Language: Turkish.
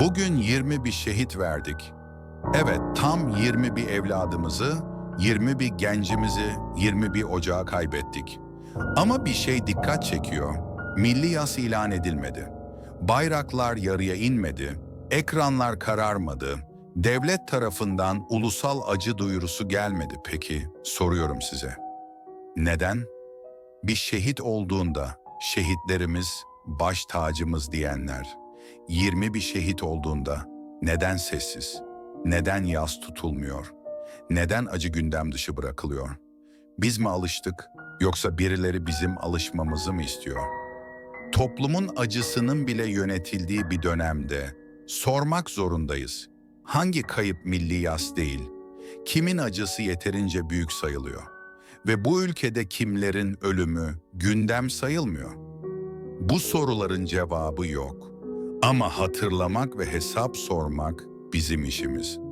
Bugün 20 bir şehit verdik. Evet, tam 20 bir evladımızı, 20 bir gencimizi, 20 bir ocağı kaybettik. Ama bir şey dikkat çekiyor. Milli yas ilan edilmedi. Bayraklar yarıya inmedi. Ekranlar kararmadı. Devlet tarafından ulusal acı duyurusu gelmedi. Peki, soruyorum size. Neden? Bir şehit olduğunda şehitlerimiz baş tacımız diyenler, 20 bir şehit olduğunda neden sessiz? Neden yas tutulmuyor? Neden acı gündem dışı bırakılıyor? Biz mi alıştık yoksa birileri bizim alışmamızı mı istiyor? Toplumun acısının bile yönetildiği bir dönemde sormak zorundayız. Hangi kayıp milli yas değil? Kimin acısı yeterince büyük sayılıyor? Ve bu ülkede kimlerin ölümü gündem sayılmıyor? Bu soruların cevabı yok. Ama hatırlamak ve hesap sormak bizim işimiz.